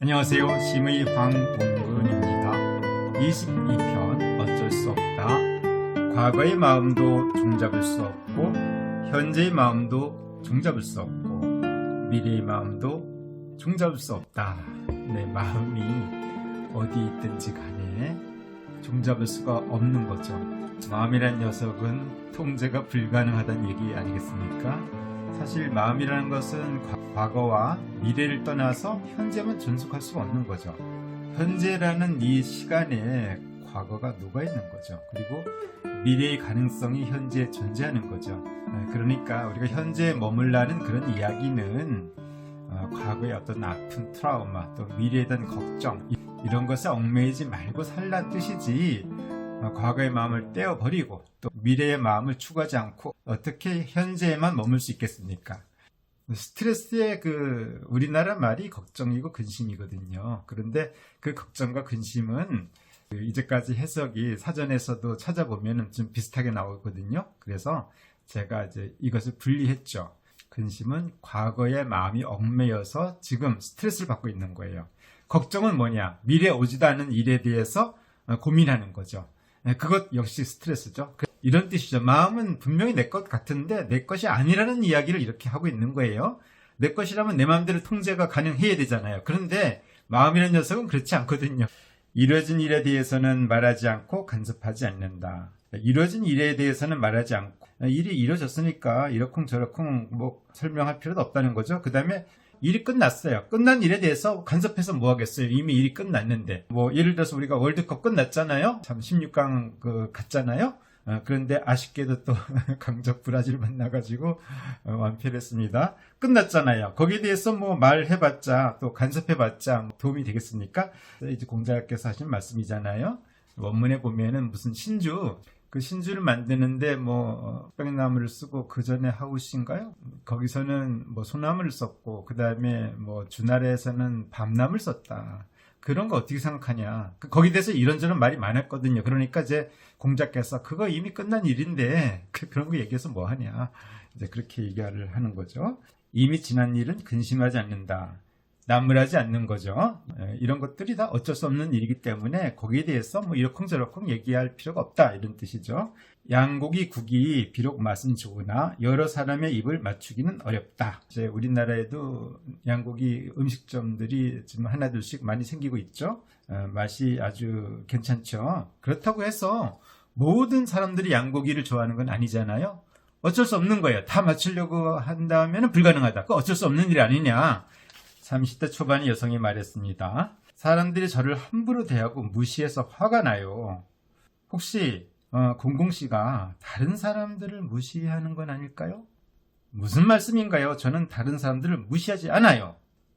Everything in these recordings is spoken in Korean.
안녕하세요. 심의 황동근입니다. 22편 어쩔 수 없다. 과거의 마음도 종잡을 수 없고 현재의 마음도 종잡을 수 없고 미래의 마음도 종잡을 수 없다. 내 마음이 어디 있든지 간에 종잡을 수가 없는 거죠. 마음이란 녀석은 통제가 불가능하다는 얘기 아니겠습니까? 사실 마음이라는 것은 과- 과거와 미래를 떠나서 현재만 존속할 수가 없는 거죠. 현재라는 이 시간에 과거가 녹아 있는 거죠. 그리고 미래의 가능성이 현재에 존재하는 거죠. 네, 그러니까 우리가 현재에 머물라는 그런 이야기는 어, 과거의 어떤 아픈 트라우마 또 미래에 대한 걱정 이- 이런 것에 얽매이지 말고 살란 뜻이지 어, 과거의 마음을 떼어버리고 또 미래의 마음을 추구하지 않고 어떻게 현재에만 머물 수 있겠습니까? 스트레스의 그 우리나라 말이 걱정이고 근심이거든요. 그런데 그 걱정과 근심은 그 이제까지 해석이 사전에서도 찾아보면 좀 비슷하게 나오거든요. 그래서 제가 이제 이것을 분리했죠. 근심은 과거의 마음이 얽매여서 지금 스트레스를 받고 있는 거예요. 걱정은 뭐냐? 미래 오지도 않은 일에 대해서 어, 고민하는 거죠. 네, 그것 역시 스트레스죠. 그- 이런 뜻이죠. 마음은 분명히 내 것 같은데 내 것이 아니라는 이야기를 이렇게 하고 있는 거예요. 내 것이라면 내 마음대로 통제가 가능해야 되잖아요. 그런데 마음이라는 녀석은 그렇지 않거든요. 이루어진 일에 대해서는 말하지 않고 간섭하지 않는다. 이루어진 일에 대해서는 말하지 않고 일이 이루어졌으니까 이러쿵저러쿵 뭐 설명할 필요도 없다는 거죠. 그 다음에 일이 끝났어요. 끝난 일에 대해서 간섭해서 뭐 하겠어요. 이미 일이 끝났는데. 뭐 예를 들어서 우리가 월드컵 끝났잖아요. 참 16강 그 갔잖아요. 어, 그런데 아쉽게도 또 강적 브라질 만나가지고 어, 완패했습니다. 끝났잖아요. 거기에 대해서 뭐 말해봤자 또 간섭해봤자 뭐 도움이 되겠습니까? 이제 공자께서 하신 말씀이잖아요. 원문에 보면은 무슨 신주 그 신주를 만드는데 뭐 뺑나무를 쓰고 그 전에 하우신가요? 거기서는 뭐 소나무를 썼고 그 다음에 뭐 주나라에서는 밤나무를 썼다. 그런 거 어떻게 생각하냐? 그- 거기에 대해서 이런저런 말이 많았거든요. 그러니까 이제 공자께서 그거 이미 끝난 일인데 그- 그런 거 얘기해서 뭐 하냐? 이제 그렇게 얘기를 하는 거죠. 이미 지난 일은 근심하지 않는다. 나무라지 않는 거죠. 에, 이런 것들이 다 어쩔 수 없는 일이기 때문에 거기에 대해서 뭐 이러쿵저러쿵 얘기할 필요가 없다 이런 뜻이죠. 양고기 국이 비록 맛은 좋으나 여러 사람의 입을 맞추기는 어렵다. 이제 우리나라에도 양고기 음식점들이 지금 하나둘씩 많이 생기고 있죠. 어, 맛이 아주 괜찮죠. 그렇다고 해서 모든 사람들이 양고기를 좋아하는 건 아니잖아요. 어쩔 수 없는 거예요. 다 맞추려고 한다면 불가능하다. 그 어쩔 수 없는 일 아니냐. 30대 초반의 여성이 말했습니다. 사람들이 저를 함부로 대하고 무시해서 화가 나요. 혹시 어, 공공 씨가 다른 사람들을 무시하는 건 아닐까요? 무슨 말씀인가요? 저는 다른 사람들을 무시하지 않아요.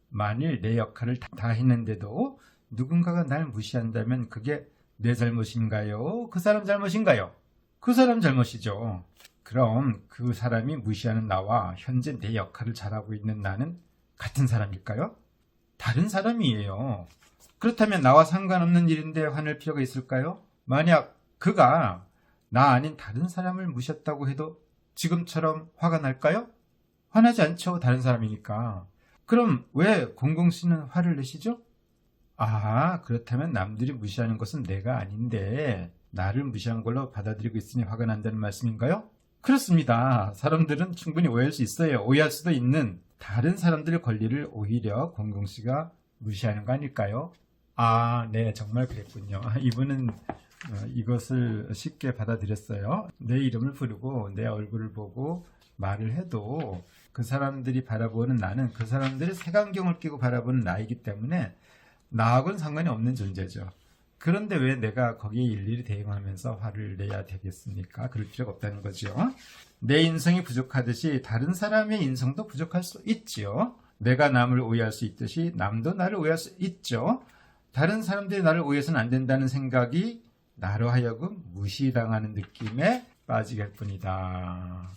만일 내 역할을 다- 다 했는데도 누군가가 날 무시한다면 그게 내 잘못인가요? 그 사람 잘못인가요? 그 사람 잘못이죠. 그럼 그 사람이 무시하는 나와 현재 내 역할을 잘하고 있는 나는 같은 사람일까요? 다른 사람이에요. 그렇다면 나와 상관없는 일인데 화낼 필요가 있을까요? 만약 그가 나 아닌 다른 사람을 무시했다고 해도 지금처럼 화가 날까요? 화나지 않죠. 다른 사람이니까. 그럼 왜 공공 씨는 화를 내시죠? 아, 그렇다면 남들이 무시하는 것은 내가 아닌데 나를 무시한 걸로 받아들이고 있으니 화가 난다는 말씀인가요? 그렇습니다. 사람들은 충분히 오해할 수 있어요. 오해할 수도 있는 다른 사람들의 권리를 오히려 공공 씨가 무시하는 거 아닐까요? 아, 네, 정말 그랬군요. 아, 이분은 어, 이것을 쉽게 받아들였어요. 내 이름을 부르고 내 얼굴을 보고 말을 해도 그 사람들이 바라보는 나는 그 사람들의 색안경을 끼고 바라보는 나이기 때문에 나하고는 상관이 없는 존재죠. 그런데 왜 내가 거기에 일일이 대응하면서 화를 내야 되겠습니까? 그럴 필요가 없다는 거죠. 내 인성이 부족하듯이 다른 사람의 인성도 부족할 수 있지요. 내가 남을 오해할 수 있듯이 남도 나를 오해할 수 있죠. 다른 사람들이 나를 오해해서는 안 된다는 생각이 나로 하여금 무시당하는 느낌에 빠지게 할 뿐이다.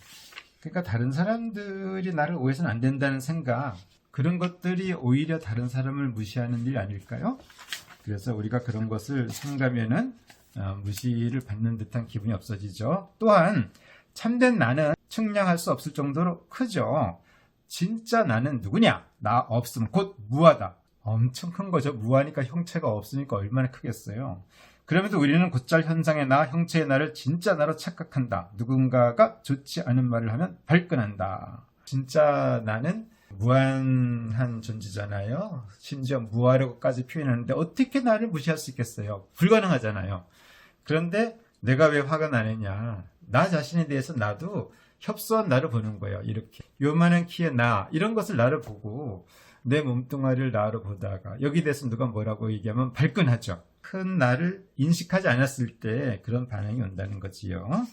그러니까 다른 사람들이 나를 오해해서는 안 된다는 생각, 그런 것들이 오히려 다른 사람을 무시하는 일 아닐까요? 그래서 우리가 그런 것을 생각하면은 어, 무시를 받는 듯한 기분이 없어지죠. 또한 참된 나는 측량할 수 없을 정도로 크죠. 진짜 나는 누구냐? 나 없으면 곧 무하다. 엄청 큰 거죠. 무하니까 형체가 없으니까 얼마나 크겠어요. 그럼에도 우리는 곧잘 현상의 나, 형체의 나를 진짜 나로 착각한다. 누군가가 좋지 않은 말을 하면 발끈한다. 진짜 나는 무한한 존재잖아요. 심지어 무하라고까지 표현하는데 어떻게 나를 무시할 수 있겠어요? 불가능하잖아요. 그런데 내가 왜 화가 나느냐? 나 자신에 대해서 나도 협소한 나를 보는 거예요. 이렇게 요만한 키의 나 이런 것을 나를 보고 내 몸뚱아리를 나로 보다가 여기 대해서 누가 뭐라고 얘기하면 발끈하죠. 큰 나를 인식하지 않았을 때 그런 반응이 온다는 거지요.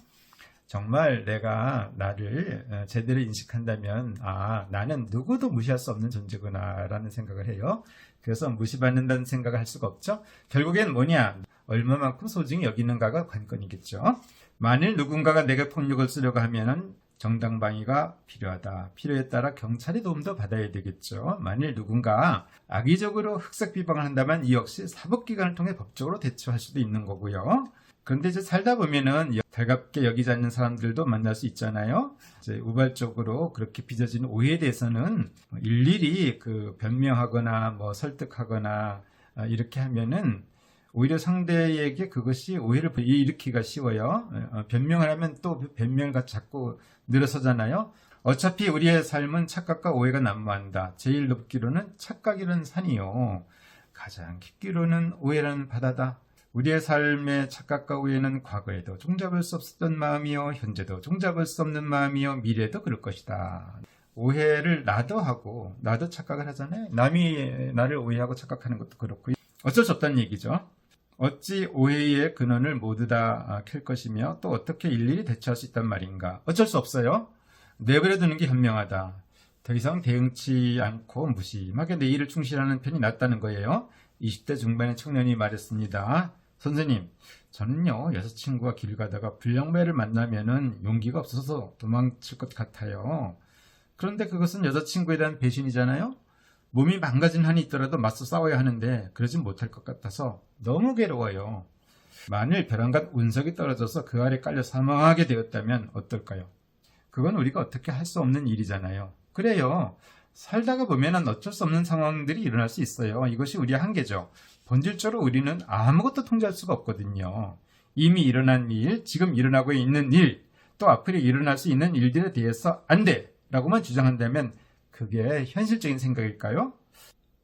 정말 내가 나를 어, 제대로 인식한다면 아 나는 누구도 무시할 수 없는 존재구나라는 생각을 해요. 그래서 무시받는다는 생각을 할 수가 없죠. 결국엔 뭐냐 얼마만큼 소중히 여기는가가 관건이겠죠. 만일 누군가가 내게 폭력을 쓰려고 하면은 정당방위가 필요하다. 필요에 따라 경찰의 도움도 받아야 되겠죠. 만일 누군가 악의적으로 흑색 비방을 한다면 이 역시 사법기관을 통해 법적으로 대처할 수도 있는 거고요. 그런데 이제 살다 보면은 달갑게 여기지 않는 사람들도 만날 수 있잖아요. 이제 우발적으로 그렇게 빚어지는 오해에 대해서는 일일이 그 변명하거나 뭐 설득하거나 아, 이렇게 하면은 오히려 상대에게 그것이 오해를 일으키기가 쉬워요. 어, 변명을 하면 또 갖고 자꾸 늘어서잖아요. 어차피 우리의 삶은 착각과 오해가 난무한다. 제일 높기로는 착각이라는 산이요. 가장 깊기로는 오해라는 바다다. 우리의 삶의 착각과 오해는 과거에도 종잡을 수 없었던 마음이요. 현재도 종잡을 수 없는 마음이요. 미래도 그럴 것이다. 오해를 나도 하고 나도 착각을 하잖아요. 남이 나를 오해하고 착각하는 것도 그렇고 어쩔 수 없다는 얘기죠. 어찌 오해의 근원을 모두 다 캘 것이며 또 어떻게 일일이 대처할 수 있단 말인가. 어쩔 수 없어요. 내버려 두는 게 현명하다. 더 이상 대응치 않고 무심하게 내 일을 충실하는 편이 낫다는 거예요. 20대 중반의 청년이 말했습니다. 선생님, 저는요, 여자친구가 길 가다가 불량배를 만나면은 용기가 없어서 도망칠 것 같아요. 그런데 그것은 여자친구에 대한 배신이잖아요? 몸이 망가진 한이 있더라도 맞서 싸워야 하는데 그러진 못할 것 같아서 너무 괴로워요. 만일 벼랑간 운석이 떨어져서 그 아래 깔려 사망하게 되었다면 어떨까요? 그건 우리가 어떻게 할 수 없는 일이잖아요. 그래요. 살다가 보면은 어쩔 수 없는 상황들이 일어날 수 있어요. 이것이 우리의 한계죠. 본질적으로 우리는 아무것도 통제할 수가 없거든요. 이미 일어난 일, 지금 일어나고 있는 일, 또 앞으로 일어날 수 있는 일들에 대해서 안 돼! 라고만 주장한다면 그게 현실적인 생각일까요?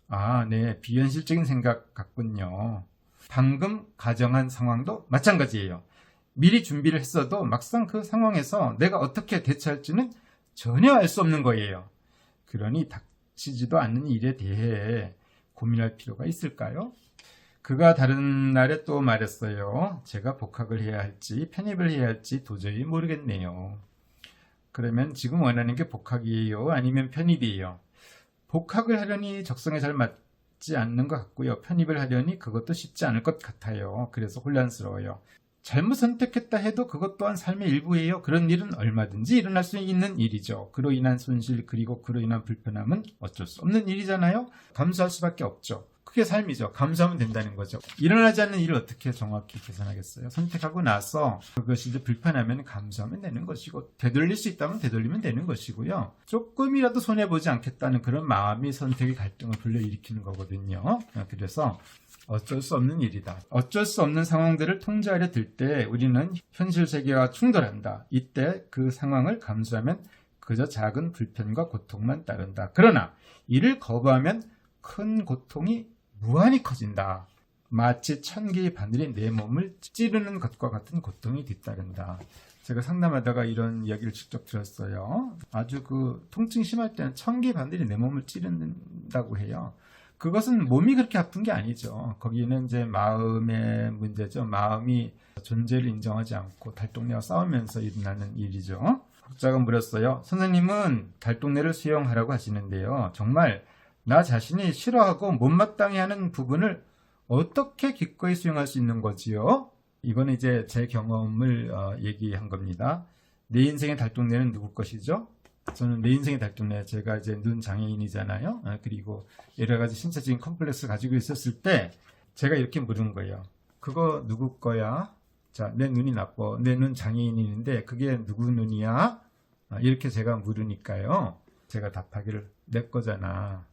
아, 네. 비현실적인 생각 같군요. 방금 가정한 상황도 마찬가지예요. 미리 준비를 했어도 막상 그 상황에서 내가 어떻게 대처할지는 전혀 알 수 없는 거예요. 그러니 닥치지도 않는 일에 대해 고민할 필요가 있을까요? 그가 다른 날에 또 말했어요. 제가 복학을 해야 할지 편입을 해야 할지 도저히 모르겠네요. 그러면 지금 원하는 게 복학이에요? 아니면 편입이에요? 복학을 하려니 적성에 잘 맞지 않는 것 같고요. 편입을 하려니 그것도 쉽지 않을 것 같아요. 그래서 혼란스러워요. 잘못 선택했다 해도 그것 또한 삶의 일부예요. 그런 일은 얼마든지 일어날 수 있는 일이죠. 그로 인한 손실 그리고 그로 인한 불편함은 어쩔 수 없는 일이잖아요. 감수할 수밖에 없죠. 그게 삶이죠. 감수하면 된다는 거죠. 일어나지 않는 일을 어떻게 정확히 계산하겠어요? 선택하고 나서 그것이 불편하면 감수하면 되는 것이고 되돌릴 수 있다면 되돌리면 되는 것이고요. 조금이라도 손해 보지 않겠다는 그런 마음이 선택의 갈등을 불러일으키는 거거든요. 그래서 어쩔 수 없는 일이다. 어쩔 수 없는 상황들을 통제하려 들 때 우리는 현실 세계와 충돌한다. 이때 그 상황을 감수하면 그저 작은 불편과 고통만 따른다. 그러나 이를 거부하면 큰 고통이 무한히 커진다. 마치 천 개의 바늘이 내 몸을 찌르는 것과 같은 고통이 뒤따른다. 제가 상담하다가 이런 이야기를 직접 들었어요. 아주 그 통증 심할 때는 천 개의 바늘이 내 몸을 찌른다고 해요. 그것은 몸이 그렇게 아픈 게 아니죠. 거기는 이제 마음의 문제죠. 마음이 존재를 인정하지 않고 달동네와 싸우면서 일어나는 일이죠. 학자가 물었어요. 선생님은 달동네를 수용하라고 하시는데요. 정말 나 자신이 싫어하고 못마땅해 하는 부분을 어떻게 기꺼이 수용할 수 있는 거지요? 이건 이제 제 경험을 어, 얘기한 겁니다. 내 인생의 달동네는 누구 것이죠? 저는 내 인생의 달동네, 제가 이제 눈 장애인이잖아요. 아, 그리고 여러 가지 신체적인 컴플렉스를 가지고 있었을 때 제가 이렇게 물은 거예요. 그거 누구 거야? 자, 내 눈이 나빠. 내 눈 장애인인데 그게 누구 눈이야? 아, 이렇게 제가 물으니까요. 제가 답하기를 내 거잖아.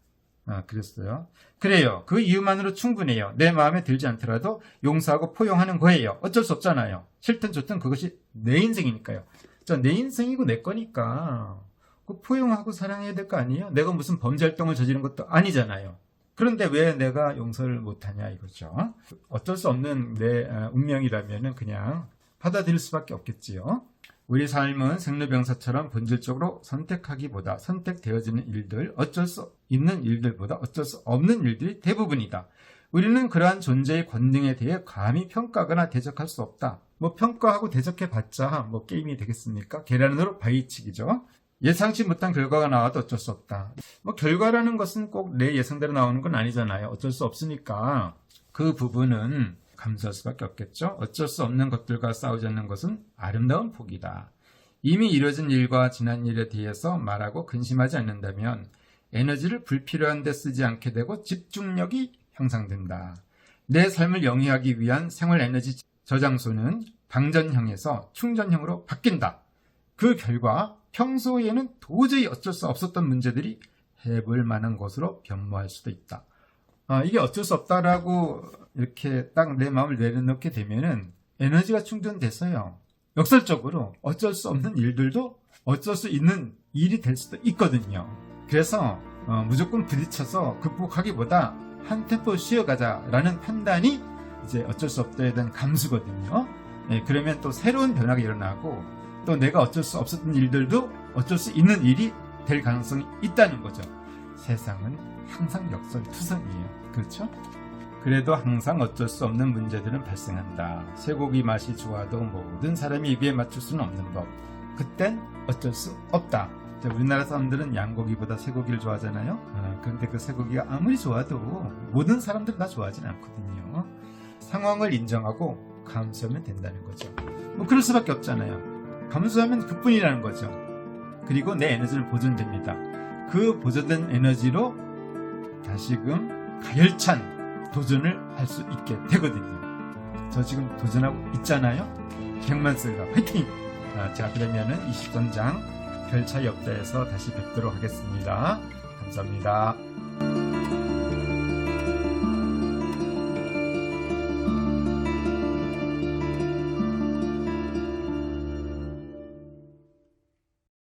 아, 그랬어요. 그래요. 그 이유만으로 충분해요. 내 마음에 들지 않더라도 용서하고 포용하는 거예요. 어쩔 수 없잖아요. 싫든 좋든 그것이 내 인생이니까요. 자, 내 인생이고 내 거니까 그 포용하고 사랑해야 될 거 아니에요? 내가 무슨 범죄 활동을 저지른 것도 아니잖아요. 그런데 왜 내가 용서를 못하냐 이거죠. 어쩔 수 없는 내 아, 운명이라면 그냥 받아들일 수밖에 없겠지요. 우리 삶은 생로병사처럼 본질적으로 선택하기보다 선택되어지는 일들, 어쩔 수 있는 일들보다 어쩔 수 없는 일들이 대부분이다. 우리는 그러한 존재의 권능에 대해 감히 평가하거나 대적할 수 없다. 뭐 평가하고 대적해봤자 뭐 게임이 되겠습니까? 계란으로 바위치기죠. 예상치 못한 결과가 나와도 어쩔 수 없다. 뭐 결과라는 것은 꼭 내 예상대로 나오는 건 아니잖아요. 어쩔 수 없으니까 그 부분은 감수할 수밖에 없겠죠. 어쩔 수 없는 것들과 싸우지 않는 것은 아름다운 복이다. 이미 이뤄진 일과 지난 일에 대해서 말하고 근심하지 않는다면 에너지를 불필요한 데 쓰지 않게 되고 집중력이 향상된다. 내 삶을 영위하기 위한 생활 에너지 저장소는 방전형에서 충전형으로 바뀐다. 그 결과 평소에는 도저히 어쩔 수 없었던 문제들이 해볼 만한 것으로 변모할 수도 있다. 아, 이게 어쩔 수 없다라고 이렇게 딱 내 마음을 내려놓게 되면은 에너지가 충전돼서요. 역설적으로 어쩔 수 없는 일들도 어쩔 수 있는 일이 될 수도 있거든요. 그래서 어, 무조건 부딪혀서 극복하기보다 한 템포 쉬어가자라는 판단이 이제 어쩔 수 없다에 대한 감수거든요. 예, 그러면 또 새로운 변화가 일어나고 또 내가 어쩔 수 없었던 일들도 어쩔 수 있는 일이 될 가능성이 있다는 거죠. 세상은 항상 역설투성이에요. 그렇죠? 그래도 항상 어쩔 수 없는 문제들은 발생한다. 쇠고기 맛이 좋아도 모든 사람이 입에 맞출 수는 없는 법. 그땐 어쩔 수 없다. 자, 우리나라 사람들은 양고기보다 쇠고기를 좋아하잖아요. 어, 그런데 그 쇠고기가 아무리 좋아도 모든 사람들은 다 좋아하진 않거든요. 상황을 인정하고 감수하면 된다는 거죠. 뭐 그럴 수밖에 없잖아요. 감수하면 그뿐이라는 거죠. 그리고 내 에너지를 보존됩니다. 그 보존된 에너지로 다시금 가열찬 도전을 할 수 있게 되거든요. 저 지금 도전하고 있잖아요. 쓰가 화이팅! 아, 자 그러면은 20전장 별차이 없다에서 다시 뵙도록 하겠습니다. 감사합니다.